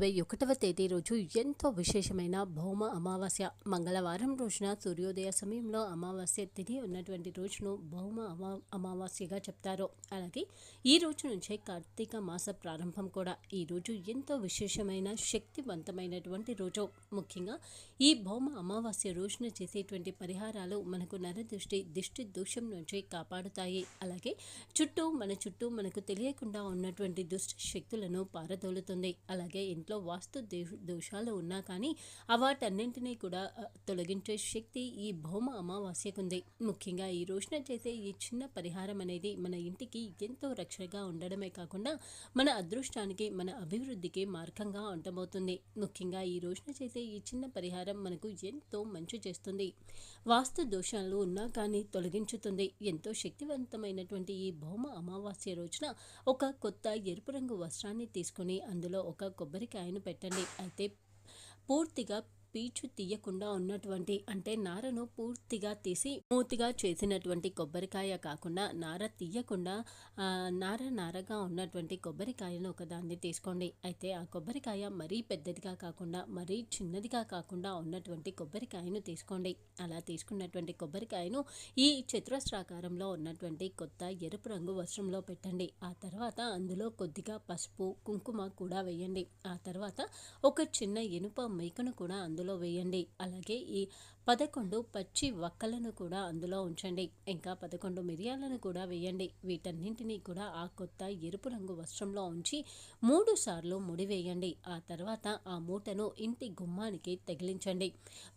ఇరవై ఒకటవ తేదీ రోజు ఎంతో విశేషమైన భౌమ అమావాస్య. మంగళవారం రోజున సూర్యోదయ సమయంలో అమావాస్య తిథి ఉన్నటువంటి రోజును భౌమ అమా అమావాస్యగా చెప్తారు. అలాగే ఈ రోజు నుంచే కార్తీక మాస ప్రారంభం కూడా. ఈ రోజు ఎంతో విశేషమైన శక్తివంతమైనటువంటి రోజు. ముఖ్యంగా ఈ భౌమ అమావాస్య రోజున చేసేటువంటి పరిహారాలు మనకు నరదృష్టి దిష్టి దోషం నుంచి కాపాడుతాయి. అలాగే చుట్టూ మన చుట్టూ మనకు తెలియకుండా ఉన్నటువంటి దుష్ట శక్తులను పారదోలుతుంది. అలాగే ఇంట్లో వాస్తు దే- దోషాలు ఉన్నా కానీ అవాటన్నింటినీ కూడా తొలగించే శక్తి ఈ భౌమ అమావాస్యకుంది. ముఖ్యంగా ఈ రోజున చేసే ఈ చిన్న పరిహారం అనేది మన ఇంటికి ఎంతో రక్షణగా ఉండడమే కాకుండా మన అదృష్టానికి మన అభివృద్ధికి మార్గంగా ఉండబోతుంది. ముఖ్యంగా ఈ రోజున చేసే ఈ చిన్న పరిహారం మనకు ఎంతో మంచి చేస్తుంది. వాస్తు దోషాలు ఉన్నా కానీ తొలగించుతుంది. ఎంతో శక్తివంతమైనటువంటి ఈ భౌమ అమావాస్య రోజున ఒక కొత్త ఎరుపు రంగు వస్త్రాన్ని తీసుకొని అందులో ఒక కొబ్బరికాయ కొబ్బరికాయను పెట్టండి. అయితే పూర్తిగా పీచు తీయకుండా ఉన్నటువంటి అంటే నారను పూర్తిగా తీసి మూతిగా చేసినటువంటి కొబ్బరికాయ కాకుండా నార తీయకుండా నార నారగా ఉన్నటువంటి కొబ్బరికాయను ఒకదాన్ని తీసుకోండి. అయితే ఆ కొబ్బరికాయ మరీ పెద్దదిగా కాకుండా మరీ చిన్నదిగా కాకుండా ఉన్నటువంటి కొబ్బరికాయను తీసుకోండి. అలా తీసుకున్నటువంటి కొబ్బరికాయను ఈ చతురస్రాకారంలో ఉన్నటువంటి కొత్త ఎరుపు రంగు వస్త్రంలో పెట్టండి. ఆ తర్వాత అందులో కొద్దిగా పసుపు కుంకుమ కూడా వేయండి. ఆ తర్వాత ఒక చిన్న ఇనుప మేకను కూడా అందులో వేయండి. అలాగే ఈ పదకొండు పచ్చి వక్కలను కూడా అందులో ఉంచండి. ఇంకా పదకొండు మిరియాలను కూడా వేయండి. వీటన్నింటినీ కూడా ఆ కొత్త ఎరుపు రంగు వస్త్రంలో ఉంచి మూడు సార్లు ముడివేయండి ఆ తర్వాత ఆ మూటను ఇంటి గుమ్మానికి తగిలించండి.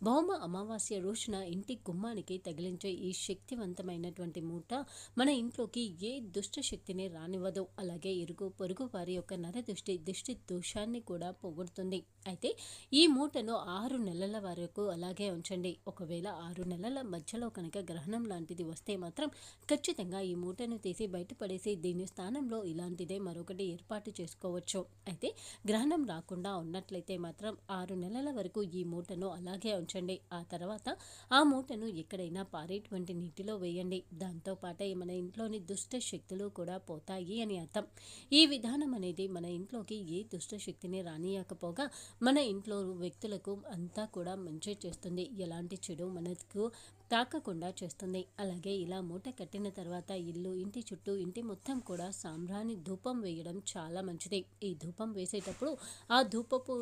భౌమ అమావాస్య రోజున ఇంటి గుమ్మానికి తగిలించే ఈ శక్తివంతమైనటువంటి మూట మన ఇంట్లోకి ఏ దుష్ట శక్తిని రానివ్వదు. అలాగే ఇరుగు పొరుగు వారి యొక్క నరదృష్టి దిష్టి దోషాన్ని కూడా పోగొడుతుంది. అయితే ఈ మూటను ఆరు నెలల వరకు అలాగే ఉంచండి. ఒకవేళ ఆరు నెలల మధ్యలో కనుక గ్రహణం లాంటిది వస్తే మాత్రం ఖచ్చితంగా ఈ మూటను తీసి బయటపడేసి దీని స్థానంలో ఇలాంటిదే మరొకటి ఏర్పాటు చేసుకోవచ్చు. అయితే గ్రహణం రాకుండా ఉన్నట్లయితే మాత్రం ఆరు నెలల వరకు ఈ మూటను అలాగే ఉంచండి. ఆ తర్వాత ఆ మూటను ఎక్కడైనా పారేటువంటి నీటిలో వేయండి. దాంతో పాటే మన ఇంట్లోని దుష్ట శక్తులు కూడా పోతాయి అని అర్థం. ఈ విధానం అనేది మన ఇంట్లోకి ఏ దుష్ట శక్తిని రానియకపోగా మన ఇంట్లో వ్యక్తులకు అంతా కూడా మంచి చేస్తుంది. ఎలాంటి అలాంటి చెడు మనకు తాకకుండా చేస్తుంది. అలాగే ఇలా మూట కట్టిన తర్వాత ఇల్లు ఇంటి చుట్టూ ఇంటి మొత్తం కూడా సాంబ్రాణి ధూపం వేయడం చాలా మంచిది. ఈ ధూపం వేసేటప్పుడు ఆ ధూపపు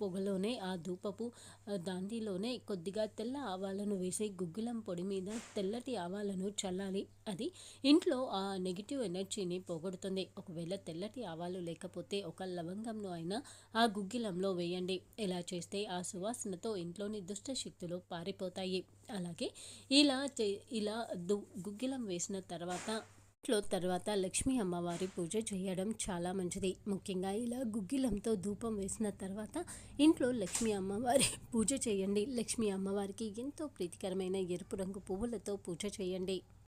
పొగలోనే ఆ ధూపపు ఆ, కొద్దిగా తెల్ల ఆవాలను వేసి గుగ్గిలం పొడి మీద తెల్లటి ఆవాలను చల్లాలి. అది ఇంట్లో ఆ నెగిటివ్ ఎనర్జీని పోగొడుతుంది. ఒకవేళ తెల్లటి ఆవాలు లేకపోతే ఒక లవంగంను అయినా ఆ గుగ్గిలంలో వేయండి. ఇలా చేస్తే ఆ సువాసనతో ఇంట్లోని దుష్ట శక్తులు పారిపోతాయి. అలాగే ఇలా చే- ఇలా దు గుగ్గిలం వేసిన తర్వాత ఇంట్లో తర్వాత లక్ష్మీ అమ్మవారి పూజ చేయడం చాలా మంచిది. ముఖ్యంగా ఇలా గుగ్గిలంతో ధూపం వేసిన తర్వాత ఇంట్లో లక్ష్మీ అమ్మవారి పూజ చేయండి. లక్ష్మీ అమ్మవారికి ఎంతో ప్రీతికరమైన ఎరుపు రంగు పువ్వులతో పూజ చేయండి.